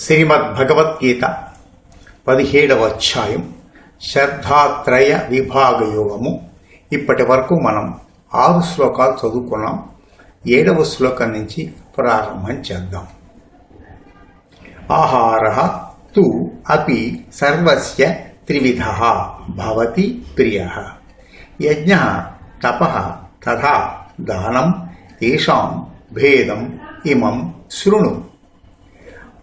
శ్రీమద్ భగవద్గీత పదిహేడవ అధ్యాయం శ్రద్ధాత్రయ విభాగ యోగము ఇప్పటి వరకు మనం ఆరు శ్లోకాలు చదువుకున్నాం. ఏడవ శ్లోకం నుంచి ప్రారంభం చేద్దాం. ఆహార తు అపి సర్వస్య త్రివిధ భవతి ప్రియ. యజ్ఞ తప తథా దానం తేషాం భేదం ఇమం శృణు.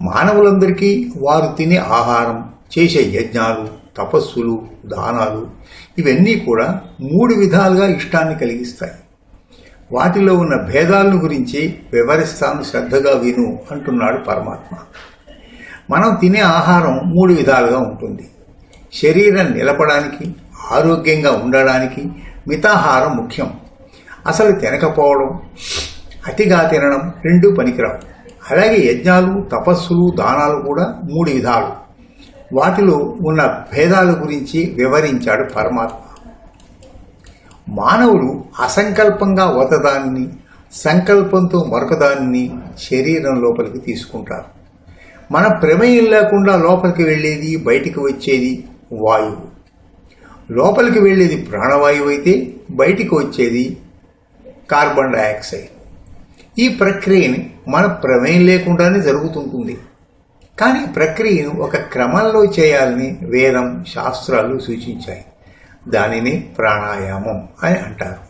మానవులందరికీ వారు తినే ఆహారం చేసే యజ్ఞాలు తపస్సులు దానాలు ఇవన్నీ కూడా మూడు విధాలుగా ఇష్టాన్ని కలిగిస్తాయి. వాటిలో ఉన్న భేదాలను గురించి వివరిస్తాను శ్రద్ధగా విను అంటున్నాడు పరమాత్మ. మనం తినే ఆహారం మూడు విధాలుగా ఉంటుంది. శరీరం నిలపడానికి ఆరోగ్యంగా ఉండడానికి మితాహారం ముఖ్యం. అసలు తినకపోవడం అతిగా తినడం రెండూ పనికిరావు. అలాగే యజ్ఞాలు తపస్సులు దానాలు కూడా మూడు విధాలు. వాటిలో ఉన్న భేదాల గురించి వివరించాడు పరమాత్మ. మానవుడు అసంకల్పంగా ఒకదాన్ని సంకల్పంతో మరొకదాన్ని శరీరం లోపలికి తీసుకుంటారు మన ప్రమేయం లేకుండా లోపలికి వెళ్ళేది బయటికి వచ్చేది వాయువు. లోపలికి వెళ్ళేది ప్రాణవాయువు అయితే బయటికి వచ్చేది కార్బన్ డయాక్సైడ్. ఈ ప్రక్రియని మన ప్రమేయం లేకుండానే జరుగుతుంటుంది. కానీ ప్రక్రియను ఒక క్రమంలో చేయాలని వేదం శాస్త్రాలు సూచించాయి. దానిని ప్రాణాయామం అని అంటారు.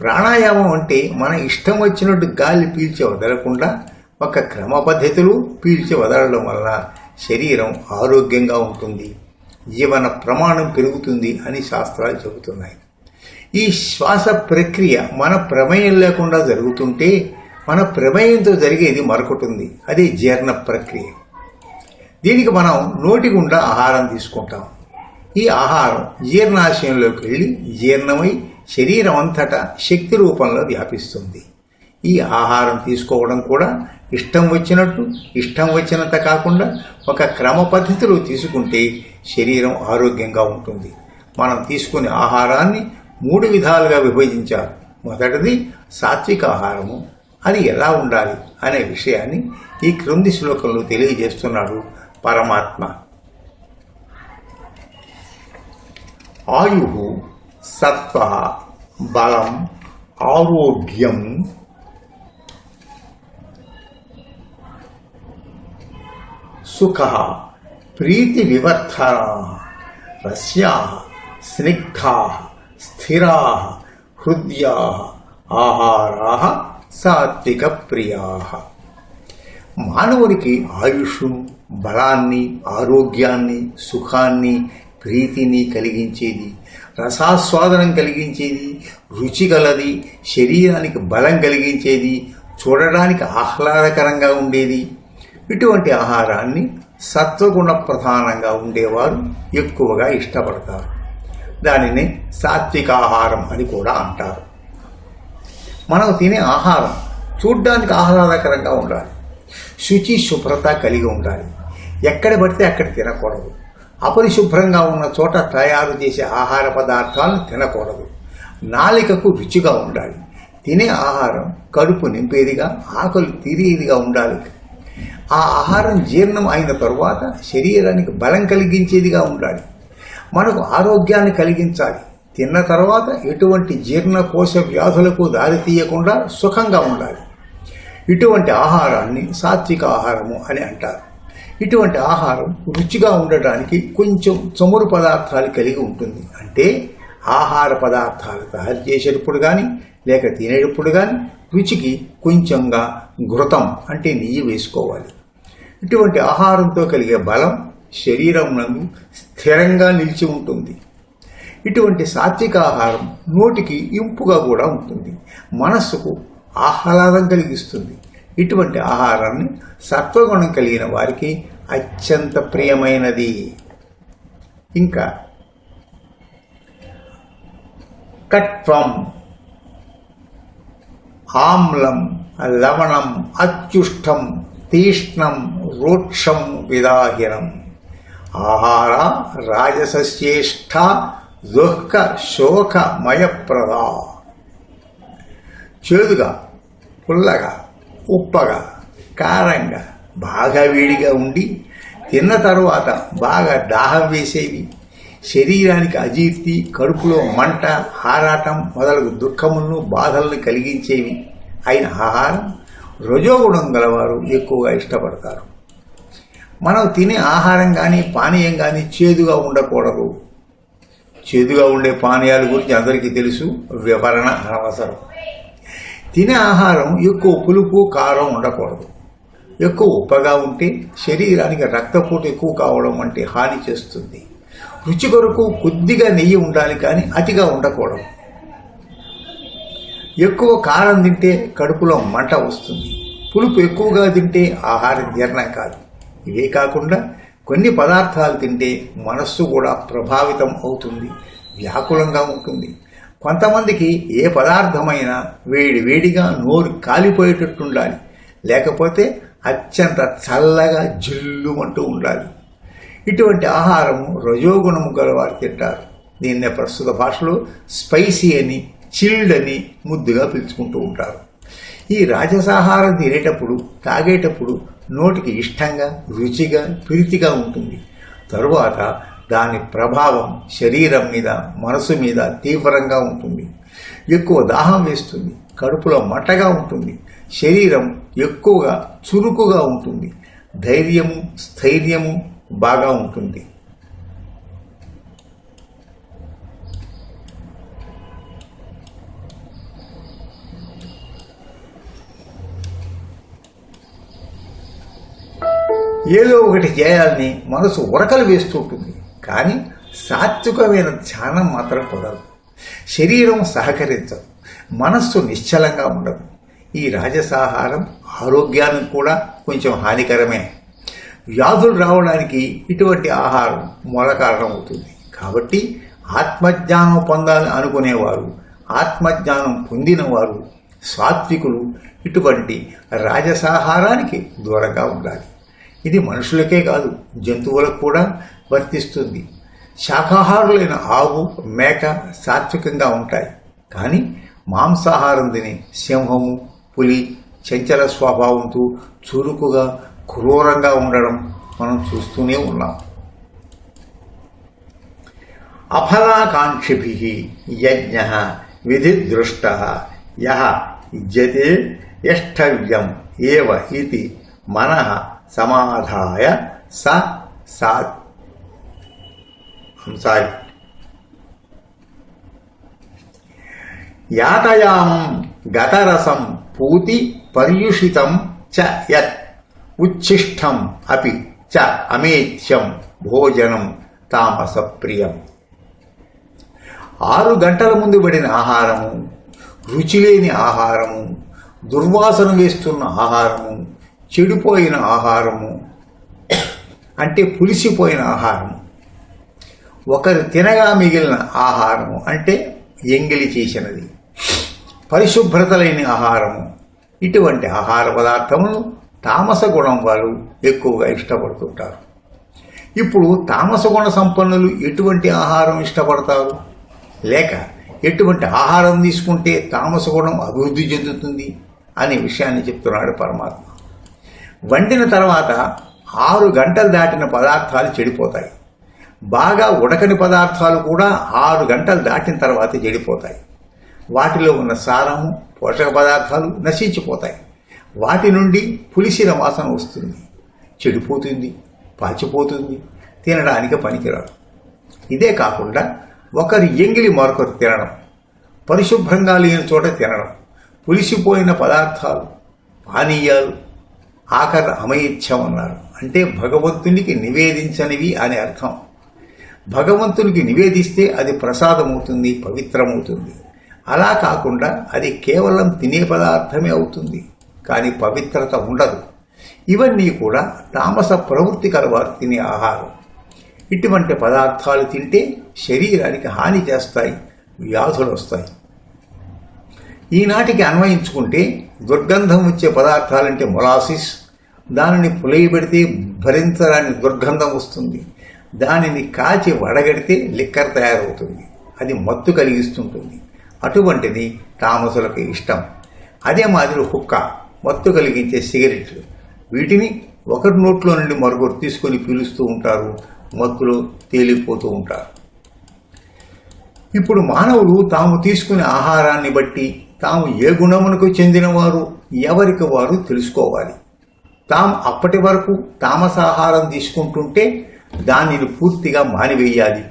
ప్రాణాయామం అంటే మన ఇష్టం వచ్చినట్టు గాలి పీల్చి వదలకుండా ఒక క్రమ పద్ధతిలో పీల్చి వదలడం వలన శరీరం ఆరోగ్యంగా ఉంటుంది. జీవన ప్రమాణం పెరుగుతుంది అని శాస్త్రాలు చెబుతున్నాయి. ఈ శ్వాస ప్రక్రియ మన ప్రమేయం లేకుండా జరుగుతుంటే మన ప్రమేయంతో జరిగేది మరొకటి ఉంది అది జీర్ణ ప్రక్రియ. దీనికి మనం నోటి గుండా ఆహారం తీసుకుంటాం. ఈ ఆహారం జీర్ణాశయంలోకి వెళ్ళి జీర్ణమై శరీరం అంతటా శక్తి రూపంలో వ్యాపిస్తుంది. ఈ ఆహారం తీసుకోవడం కూడా ఇష్టం వచ్చినట్టు ఇష్టం వచ్చినంత కాకుండా ఒక క్రమ పద్ధతిలో తీసుకుంటే శరీరం ఆరోగ్యంగా ఉంటుంది. మనం తీసుకునే ఆహారాన్ని మూడు విధాలుగా విభజించారు మొదటిది సాత్విక ఆహారము అది ఎలా ఉండాలి అనే విషయాన్ని ఈ క్రింది శ్లోకంలో తెలియజేస్తున్నాడు పరమాత్మ. ఆయు సత్వ బలం ఆరోగ్యం సుఖ ప్రీతి వివర్ధనా రస్యా స్నిగ్ధా స్థిరా హృదయా ఆహారా సాత్విక ప్రియా మానవునికి ఆయుష్ను బలాన్ని ఆరోగ్యాన్ని సుఖాన్ని ప్రీతిని కలిగించేది రసాస్వాదనం కలిగించేది రుచి గలది శరీరానికి బలం కలిగించేది చూడడానికి ఆహ్లాదకరంగా ఉండేది. ఇటువంటి ఆహారాన్ని సత్వగుణ ప్రధానంగా ఉండేవారు ఎక్కువగా ఇష్టపడతారు. దానిని సాత్విక ఆహారం అని కూడా అంటారు. మనం తినే ఆహారం చూడ్డానికి ఆహ్లాదకరంగా ఉండాలి. శుచి శుభ్రత కలిగి ఉండాలి. ఎక్కడ పడితే అక్కడ తినకూడదు. అపరిశుభ్రంగా ఉన్న చోట తయారు చేసే ఆహార పదార్థాలను తినకూడదు. నాలికకు రుచిగా ఉండాలి. తినే ఆహారం కడుపు నింపేదిగా ఆకలి తీరేదిగా ఉండాలి. ఆ ఆహారం జీర్ణం అయిన తరువాత శరీరానికి బలం కలిగించేదిగా ఉండాలి. మనకు ఆరోగ్యాన్ని కలిగించాలి. తిన్న తర్వాత ఎటువంటి జీర్ణకోశ వ్యాధులకు దారి తీయకుండా సుఖంగా ఉండాలి. ఇటువంటి ఆహారాన్ని సాత్విక ఆహారము అని అంటారు. ఇటువంటి ఆహారం రుచిగా ఉండటానికి కొంచెం చమురు పదార్థాలు కలిగి ఉంటుంది. అంటే ఆహార పదార్థాలు తయారు చేసేటప్పుడు కానీ లేక తినేటప్పుడు కానీ రుచికి కొంచెంగా ఘృతం అంటే నెయ్యి వేసుకోవాలి. ఇటువంటి ఆహారంతో కలిగే బలం శరీరం నందు స్థిరంగా నిలిచి ఉంటుంది. ఇటువంటి సాత్విక ఆహారం నోటికి ఇంపుగా కూడా ఉంటుంది. మనస్సుకు ఆహ్లాదం కలిగిస్తుంది. ఇటువంటి ఆహారాన్ని సత్వగుణం కలిగిన వారికి అత్యంత ప్రియమైనది. ఇంకా కట్వం ఆమ్లం లవణం అత్యుష్టం తీష్ణం రోక్షం విదాహినం. ఆహార రాజసశ్రేష్ఠ దుఃఖ శోకమయప్రదా చేదుగా పుల్లగా ఉప్పగా కారంగా బాగా వేడిగా ఉండి తిన్న తరువాత బాగా దాహం వేసేవి. శరీరానికి అజీర్తి కడుపులో మంట ఆరాటం మొదలగు దుఃఖములను బాధలను కలిగించేవి. అయిన ఆహారం రజోగుణం గలవారు ఎక్కువగా ఇష్టపడతారు. మనం తినే ఆహారం కానీ పానీయం కానీ చేదుగా ఉండకూడదు. చేదుగా ఉండే పానీయాల గురించి అందరికీ తెలుసు. వివరణ అనవసరం. తినే ఆహారం ఎక్కువ పులుపు కారం ఉండకూడదు. ఎక్కువ ఉప్పగా ఉంటే శరీరానికి రక్తపోటు ఎక్కువ కావడం అంటే హాని చేస్తుంది. రుచి కొరకు కొద్దిగా నెయ్యి ఉండాలి కానీ అతిగా ఉండకూడదు. ఎక్కువ కారం తింటే కడుపులో మంట వస్తుంది. పులుపు ఎక్కువగా తింటే ఆహారం జీర్ణం కాదు. ఇవే కాకుండా కొన్ని పదార్థాలు తింటే మనస్సు కూడా ప్రభావితం అవుతుంది వ్యాకులంగా ఉంటుంది. కొంతమందికి ఏ పదార్థమైనా వేడి వేడిగా నోరు కాలిపోయేటట్టు ఉండాలి లేకపోతే అత్యంత చల్లగా జిల్లు అంటూ ఉండాలి. ఇటువంటి ఆహారము రజోగుణము గలవారు తింటారు. దీన్నే ప్రస్తుత భాషలో స్పైసీ అని చిల్డ్ అని ముద్దుగా పిలుచుకుంటూ ఉంటారు. ఈ రాజసాహారం తినేటప్పుడు తాగేటప్పుడు నోటికి ఇష్టంగా రుచిగా ప్రీతిగా ఉంటుంది. తరువాత దాని ప్రభావం శరీరం మీద మనసు మీద తీవ్రంగా ఉంటుంది. ఎక్కువ దాహం వేస్తుంది. కడుపులో మట్టగా ఉంటుంది. శరీరం ఎక్కువగా చురుకుగా ఉంటుంది. ధైర్యము స్థైర్యము బాగా ఉంటుంది. ఏదో ఒకటి చేయాలని మనసు ఉరకలు వేస్తూ ఉంటుంది. కానీ సాత్వికమైన ధ్యానం మాత్రం కుదరదు. శరీరం సహకరించదు. మనస్సు నిశ్చలంగా ఉండదు. ఈ రాజసాహారం ఆరోగ్యానికి కూడా కొంచెం హానికరమే. వ్యాధులు రావడానికి ఇటువంటి ఆహారం మూల కారణం అవుతుంది. కాబట్టి ఆత్మజ్ఞానం పొందాలని అనుకునేవారు ఆత్మజ్ఞానం పొందినవారు సాత్వికులు ఇటువంటి రాజసాహారానికి దూరంగా ఉండాలి. ఇది మనుషులకే కాదు జంతువులకు కూడా వర్తిస్తుంది. శాకాహారులైన ఆవు మేక సాత్వికంగా ఉంటాయి. కానీ మాంసాహారం తిని సింహము పులి చంచల స్వభావంతో చురుకుగా క్రూరంగా ఉండడం మనం చూస్తూనే ఉన్నాం. అఫలాకాంక్షిభి యజ్ఞ విధిదృష్ట యహ యజతే యష్టవ్యం ఏవ ఇది మన సమాధాయ స సా సారీ యాతయాం గతరసం పూతి పర్యుషితం చ యత్ ఉచ్ఛిష్టం అపి చ అమేధ్యం భోజనం తామసప్రియం. ఆరు గంటల ముందు పడిన ఆహారము రుచిలేని ఆహారము దుర్వాసన వేస్తున్న ఆహారము చెడిపోయిన ఆహారము. అంటే పులిసిపోయిన ఆహారము. ఒకరు తినగా మిగిలిన ఆహారము. అంటే ఎంగిలి చేసినది. పరిశుభ్రత లేని ఆహారము. ఇటువంటి ఆహార పదార్థములు తామస గుణం వారు ఎక్కువగా ఇష్టపడుతుంటారు. ఇప్పుడు తామస గుణ సంపన్నులు ఎటువంటి ఆహారం ఇష్టపడతారు? లేక ఎటువంటి ఆహారం తీసుకుంటే తామస గుణం అభివృద్ధి చెందుతుంది? అనే విషయాన్ని చెప్తున్నాడు పరమాత్మ. వండిన తర్వాత ఆరు గంటలు దాటిన పదార్థాలు చెడిపోతాయి. బాగా ఉడకని పదార్థాలు కూడా ఆరు గంటలు దాటిన తర్వాత చెడిపోతాయి. వాటిలో ఉన్న సారము పోషక పదార్థాలు నశించిపోతాయి. వాటి నుండి పులిసిన వాసన వస్తుంది. చెడిపోతుంది పాచిపోతుంది తినడానికి పనికిరాదు. ఇదే కాకుండా ఒకరి ఎంగిలి మరొకరు తినడం పరిశుభ్రంగా లేని చోట తినడం పులిసిపోయిన పదార్థాలు పానీయాలు ఆఖరి అమయిత్యం అన్నారు అంటే భగవంతునికి నివేదించనివి అని అర్థం. భగవంతునికి నివేదిస్తే అది ప్రసాదమవుతుంది పవిత్రమవుతుంది. అలా కాకుండా అది కేవలం తినే పదార్థమే అవుతుంది. కానీ పవిత్రత ఉండదు. ఇవన్నీ కూడా తామస ప్రవృత్తి కలవారు తినే ఆహారం. ఇటువంటి పదార్థాలు తింటే శరీరానికి హాని చేస్తాయి వ్యాధులు వస్తాయి ఈనాటికి అన్వయించుకుంటే దుర్గంధం వచ్చే పదార్థాలంటే మొలాసిస్ దానిని పులయబెడితే భరించరాని దుర్గంధం వస్తుంది. దానిని కాచి వడగడితే లిక్కర్ తయారవుతుంది. అది మత్తు కలిగిస్తుంటుంది. అటువంటిది తామసులకు ఇష్టం. అదే మాదిరి హుక్క మత్తు కలిగించే సిగరెట్లు. వీటిని ఒకరి నోట్లో నుండి మరొకరు తీసుకొని పీలుస్తూ ఉంటారు. మత్తులో తేలిపోతూ ఉంటారు. ఇప్పుడు మానవులు తాము తీసుకునే ఆహారాన్ని బట్టి తాము ఏ గుణమునకు చెందినవారు ఎవరికి వారు తెలుసుకోవాలి? తాము అప్పటి వరకు తామసాహారం తీసుకుంటుంటే దానిని పూర్తిగా మానివేయాలి.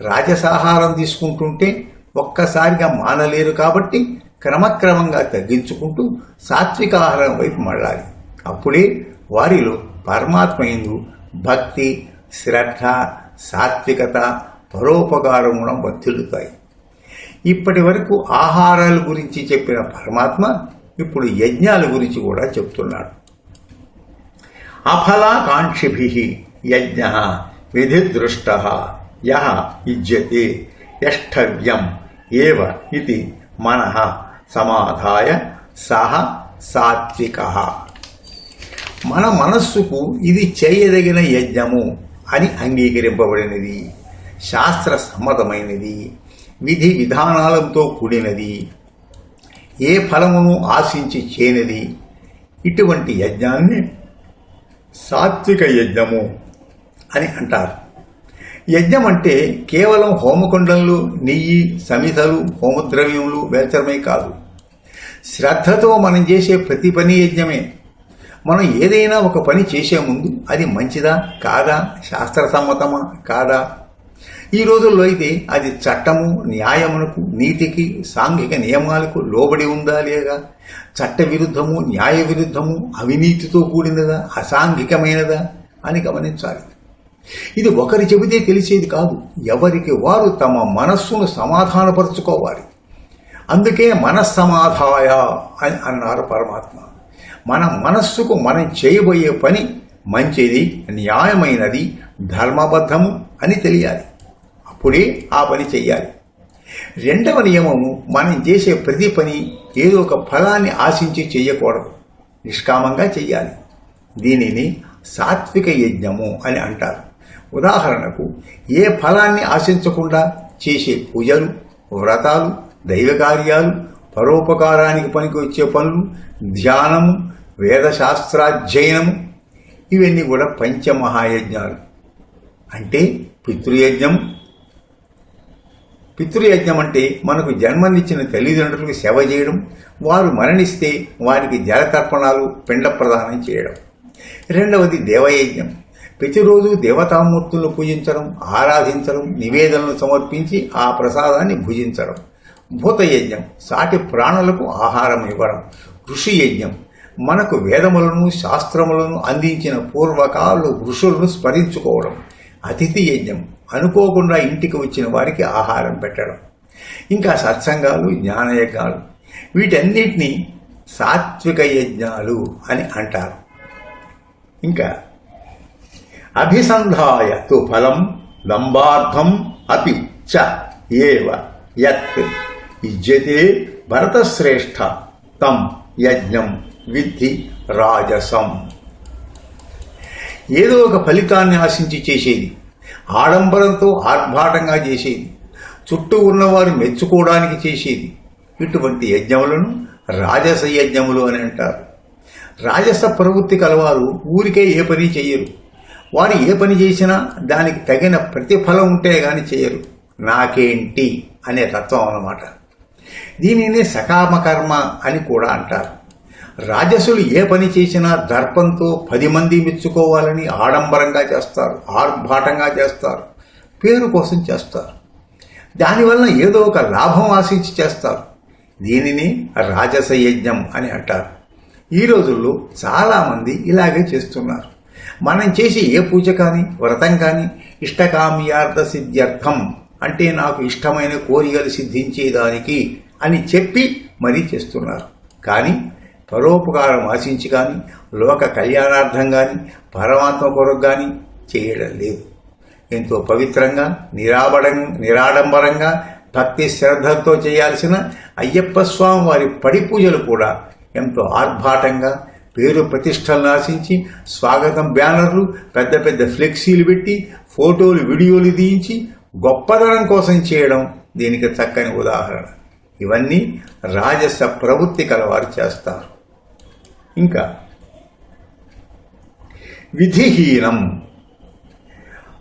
రాజసాహారం తీసుకుంటుంటే ఒక్కసారిగా మానలేరు కాబట్టి క్రమక్రమంగా తగ్గించుకుంటూ సాత్విక ఆహారం వైపు మళ్ళాలి. అప్పుడే వారిలో పరమాత్మ ఎందు భక్తి శ్రద్ధ సాత్వికత పరోపకార గుణం వర్తిల్లుతాయి ఇప్పటి వరకు ఆహారాల గురించి చెప్పిన పరమాత్మ ఇప్పుడు యజ్ఞాల గురించి కూడా చెప్తున్నాడు. అఫలాకాంక్షిభి యజ్ఞ విధిదృష్ట యహ యుజ్యతే యష్టవ్యం ఏవ ఇది మనః సమాధాయ సహ సాత్విక మన మనస్సుకు ఇది చేయదగిన యజ్ఞము అని అంగీకరింపబడినది. శాస్త్ర సమ్మతమైనది. విధి విధానాలతో కూడినది. ఏ ఫలమును ఆశించి చేయనిది. ఇటువంటి యజ్ఞాన్ని సాత్విక యజ్ఞము అని అంటారు. యజ్ఞం అంటే కేవలం హోమకుండంలో నెయ్యి సమితలు హోమద్రవ్యములు వేల్చడమే కాదు. శ్రద్ధతో మనం చేసే ప్రతి పని యజ్ఞమే. మనం ఏదైనా ఒక పని చేసే ముందు అది మంచిదా కాదా శాస్త్రసమ్మతమా కాదా? ఈ రోజుల్లో అయితే అది చట్టము న్యాయమునకు నీతికి సాంఘిక నియమాలకు లోబడి ఉందా లేదా? చట్ట విరుద్ధము న్యాయ విరుద్ధము అవినీతితో కూడినదా అసాంఘికమైనదా అని గమనించాలి. ఇది ఒకరి చెబితే తెలిసేది కాదు. ఎవరికి వారు తమ మనస్సును సమాధానపరుచుకోవాలి. అందుకే మనస్సమాధాయ అని అన్నారు పరమాత్మ. మన మనస్సుకు మనం చేయబోయే పని మంచిది న్యాయమైనది ధర్మబద్ధము అని తెలియాలి. అప్పుడే ఆ పని చెయ్యాలి. రెండవ నియమము మనం చేసే ప్రతి పని ఏదో ఒక ఫలాన్ని ఆశించి చేయకూడదు. నిష్కామంగా చెయ్యాలి. దీనిని సాత్విక యజ్ఞము అని అంటారు. ఉదాహరణకు ఏ ఫలాన్ని ఆశించకుండా చేసే పూజలు వ్రతాలు దైవ కార్యాలు పరోపకారానికి పనికి వచ్చే పనులు ధ్యానము వేదశాస్త్రాధ్యయనము ఇవన్నీ కూడా పంచమహాయజ్ఞాలు. అంటే పితృయజ్ఞం పితృయజ్ఞం అంటే మనకు జన్మనిచ్చిన తల్లిదండ్రులకు సేవ చేయడం వారు మరణిస్తే వారికి జలతర్పణాలు పిండ ప్రదానం చేయడం. రెండవది దేవయజ్ఞం. ప్రతిరోజు దేవతామూర్తులను పూజించడం ఆరాధించడం నివేదనలు సమర్పించి ఆ ప్రసాదాన్ని భుజించడం. భూతయజ్ఞం సాటి ప్రాణులకు ఆహారం ఇవ్వడం. ఋషి యజ్ఞం మనకు వేదములను శాస్త్రములను అందించిన పూర్వకాలు ఋషులను స్మరించుకోవడం. అతిథి యజ్ఞం అనుకోకుండా ఇంటికి వచ్చిన వారికి ఆహారం పెట్టడం. ఇంకా సత్సంగాలు జ్ఞానయజ్ఞాలు వీటన్నిటినీ సాత్విక యజ్ఞాలు అని అంటారు. ఇంకా అభిసంధాయ తు ఫలం లంబార్థం అపి చ ఏవ యత్ ఇజ్యతే భరతశ్రేష్ఠ తం యజ్ఞం విద్ధి రాజసం. ఏదో ఒక ఫలితాన్ని ఆశించి చేసేది. ఆడంబరంతో ఆర్భాటంగా చేసేది. చుట్టూ ఉన్నవారు మెచ్చుకోవడానికి చేసేది. ఇటువంటి యజ్ఞములను రాజస యజ్ఞములు అని అంటారు. రాజస ప్రవృత్తి కలవారు ఊరికే ఏ పని చెయ్యరు వారు ఏ పని చేసినా దానికి తగిన ప్రతిఫలం ఉంటే కానీ చేయరు. నాకేంటి అనే తత్వం అన్నమాట. దీనిని సకామకర్మ అని కూడా అంటారు. రాజసులు ఏ పని చేసినా దర్పంతో పది మంది మెచ్చుకోవాలని ఆడంబరంగా చేస్తారు ఆర్భాటంగా చేస్తారు పేరు కోసం చేస్తారు. దానివల్ల ఏదో ఒక లాభం ఆశించి చేస్తారు. దీనిని రాజస యజ్ఞం అని అంటారు. ఈ రోజుల్లో చాలామంది ఇలాగే చేస్తున్నారు. మనం చేసే ఏ పూజ కానీ వ్రతం కానీ ఇష్టకామ్యార్థ సిద్ధ్యర్థం అంటే నాకు ఇష్టమైన కోరికలు సిద్ధించేదానికి అని చెప్పి మరీ చేస్తున్నారు. కానీ పరోపకారం ఆశించి కానీ లోక కళ్యాణార్థం కానీ పరమాత్మ కొరకు కానీ చేయడం లేదు. ఎంతో పవిత్రంగా నిరాబడం నిరాడంబరంగా భక్తి శ్రద్ధలతో చేయాల్సిన అయ్యప్ప స్వామి వారి పడి పూజలు కూడా ఎంతో ఆర్భాటంగా పేరు ప్రతిష్టలను ఆశించి స్వాగతం బ్యానర్లు పెద్ద పెద్ద ఫ్లెక్సీలు పెట్టి ఫోటోలు వీడియోలు తీయించి గొప్పదనం కోసం చేయడం దీనికి చక్కని ఉదాహరణ. ఇవన్నీ రాజస ప్రవృత్తి కలవారు చేస్తారు. ఇంకా. విధిహీనం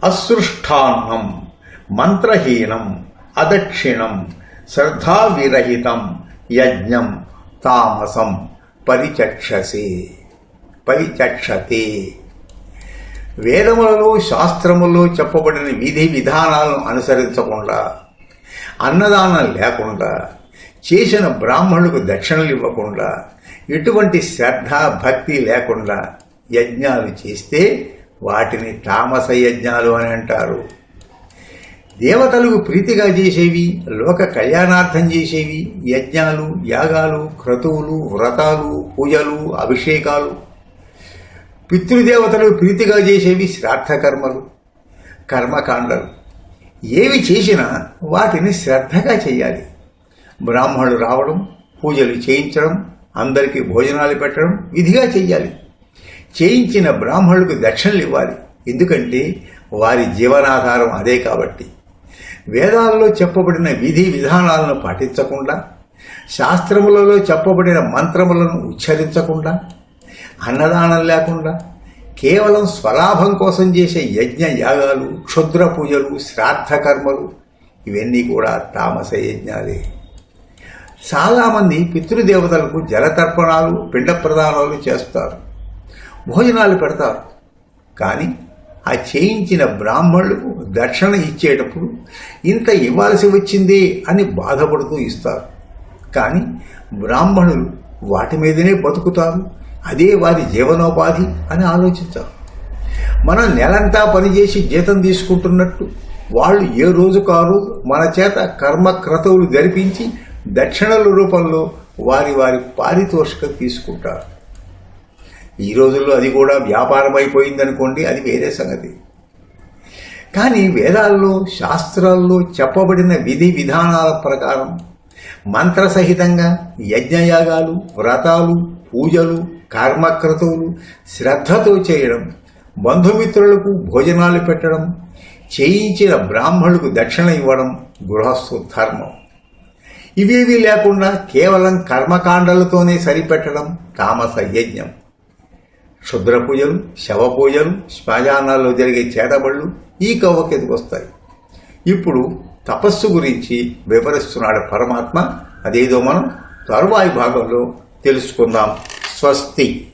అసృష్టాన్నం మంత్రహీనం అదక్షిణం శ్రద్ధావిరహితం యజ్ఞం తామసం పరిచక్షసే పరిచక్షతే. వేదములలో శాస్త్రములో చెప్పబడిన విధి విధానాలను అనుసరించకుండా అన్నదానం లేకుండా చేసిన బ్రాహ్మణులకు దక్షిణలు ఇవ్వకుండా ఎటువంటి శ్రద్ధ భక్తి లేకుండా యజ్ఞాలు చేస్తే వాటిని తామస యజ్ఞాలు అని అంటారు. దేవతలకు ప్రీతిగా చేసేవి లోక కళ్యాణార్థం చేసేవి యజ్ఞాలు యాగాలు క్రతువులు వ్రతాలు పూజలు అభిషేకాలు. పితృదేవతలకు ప్రీతిగా చేసేవి శ్రాద్ధకర్మలు కర్మకాండలు. ఏవి చేసినా వాటిని శ్రద్ధగా చేయాలి. బ్రాహ్మణులు రావడం పూజలు చేయించడం అందరికీ భోజనాలు పెట్టడం విధిగా చెయ్యాలి. చేయించిన బ్రాహ్మణులకు దక్షిణలు ఇవ్వాలి. ఎందుకంటే వారి జీవనాధారం అదే కాబట్టి. వేదాల్లో చెప్పబడిన విధి విధానాలను పాటించకుండా శాస్త్రములలో చెప్పబడిన మంత్రములను ఉచ్చరించకుండా అన్నదానం లేకుండా కేవలం స్వలాభం కోసం చేసే యజ్ఞ యాగాలు క్షుద్ర పూజలు శ్రాద్ధ కర్మలు ఇవన్నీ కూడా తామస యజ్ఞాలే. చాలామంది పితృదేవతలకు జలతర్పణాలు పిండ ప్రదానాలు చేస్తారు. భోజనాలు పెడతారు. కానీ ఆ చేయించిన బ్రాహ్మణులకు దక్షిణ ఇచ్చేటప్పుడు ఇంత ఇవ్వాల్సి వచ్చిందే అని బాధపడుతూ ఇస్తారు. కానీ బ్రాహ్మణులు వాటి మీదనే బతుకుతారు. అదే వారి జీవనోపాధి అని ఆలోచిస్తారు. మనం నెలంతా పనిచేసి జీతం తీసుకుంటున్నట్టు వాళ్ళు ఏ రోజు కారు మన చేత కర్మక్రతువులు జరిపించి దక్షిణల రూపంలో వారి వారి పారితోషికం తీసుకుంటారు. ఈ రోజుల్లో అది కూడా వ్యాపారం అయిపోయిందనుకోండి అది వేరే సంగతి. కానీ వేదాల్లో శాస్త్రాల్లో చెప్పబడిన విధి విధానాల ప్రకారం మంత్రసహితంగా యజ్ఞయాగాలు వ్రతాలు పూజలు కర్మక్రతువులు శ్రద్ధతో చేయడం బంధుమిత్రులకు భోజనాలు పెట్టడం చేయించిన బ్రాహ్మణులకు దక్షిణ ఇవ్వడం గృహస్థు ధర్మం. ఇవేవి లేకుండా కేవలం కర్మకాండలతోనే సరిపెట్టడం తామస యజ్ఞం. క్షుద్ర పూజలు శవ పూజలు శ్మశానాల్లో జరిగే చేతబళ్ళు ఈ కవ్వకెదికి వస్తాయి. ఇప్పుడు తపస్సు గురించి వివరిస్తున్నాడు పరమాత్మ. అదేదో మనం తరువాయి భాగంలో తెలుసుకుందాం. స్వస్తి.